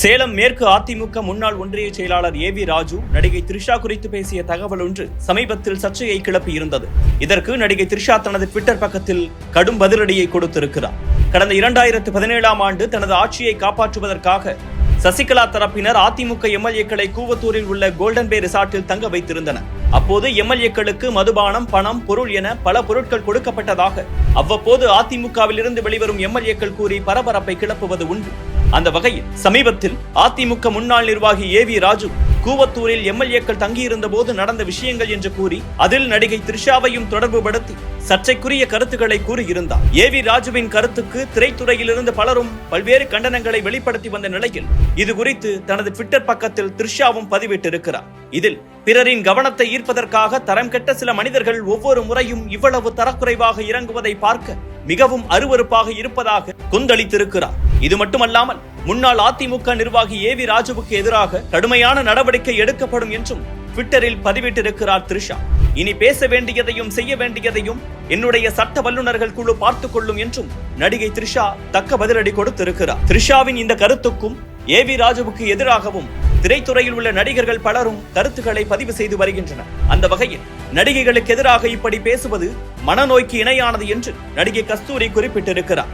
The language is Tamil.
சேலம் மேற்கு அதிமுக முன்னாள் ஒன்றிய செயலாளர் ஏ வி ராஜு நடிகை த்ரிஷா குறித்து பேசிய தகவல் ஒன்று சமீபத்தில் சர்ச்சையை கிளப்பி இருந்தது. இதற்கு நடிகை த்ரிஷா தனது ட்விட்டர் பக்கத்தில் கடும் பதிலடியை கொடுத்திருக்கிறார். கடந்த இரண்டாயிரத்து பதினேழாம் ஆண்டு தனது ஆட்சியை காப்பாற்றுவதற்காக சசிகலா தரப்பினர் அதிமுக எம்எல்ஏக்களை கூவத்தூரில் உள்ள கோல்டன் பே ரிசார்ட்டில் தங்க வைத்திருந்தனர். அப்போது எம்எல்ஏக்களுக்கு மதுபானம் பணம் பொருள் என பல பொருட்கள் கொடுக்கப்பட்டதாக அவ்வப்போது அதிமுகவில் இருந்து வெளிவரும் எம்எல்ஏக்கள் கூறி பரபரப்பை கிளப்புவது உண்டு. அந்த வகையில் சமீபத்தில் அதிமுக முன்னாள் நிர்வாகி ஏ வி ராஜு கூவத்தூரில் எம்எல்ஏக்கள் தங்கியிருந்த போது நடந்த விஷயங்கள் என்று கூறி அதில் நடிகை த்ரிஷாவையும் தொடர்புபடுத்தி சர்ச்சைக்குரிய கருத்துக்களை கூறியிருந்தார். ஏ வி ராஜுவின் கருத்துக்கு திரைத்துறையிலிருந்து பலரும் பல்வேறு கண்டனங்களை வெளிப்படுத்தி வந்த நிலையில் இது குறித்து தனது ட்விட்டர் பக்கத்தில் த்ரிஷாவும் பதிவிட்டிருக்கிறார். இதில் பிறரின் கவனத்தை ஈர்ப்பதற்காக தரம் கெட்ட சில மனிதர்கள் ஒவ்வொரு முறையும் இவ்வளவு தரக்குறைவாக இறங்குவதை பார்க்க மிகவும் அருவருப்பாக இருப்பதாக கொந்தளித்திருக்கிறார். இது மட்டுமல்லாமல் முன்னாள் அதிமுக நிர்வாகி ஏ வி ராஜுவுக்கு எதிராக கடுமையான நடவடிக்கை எடுக்கப்படும் என்றும் ட்விட்டரில் பதிவிட்டிருக்கிறார் த்ரிஷா. இனி பேச வேண்டியதையும் செய்ய வேண்டியதையும் என்னுடைய சட்ட வல்லுநர்கள் குழு பார்த்துக் கொள்ளும் என்றும் நடிகை த்ரிஷா தக்க பதிலடி கொடுத்திருக்கிறார். த்ரிஷாவின் இந்த கருத்துக்கும் ஏ வி ராஜுவுக்கு எதிராகவும் திரைத்துறையில் உள்ள நடிகர்கள் பலரும் கருத்துக்களை பதிவு செய்து வருகின்றனர். அந்த வகையில் நடிகைகளுக்கு எதிராக இப்படி பேசுவது மனநோய்க்கு இணையானது என்று நடிகை கஸ்தூரி குறிப்பிட்டிருக்கிறார்.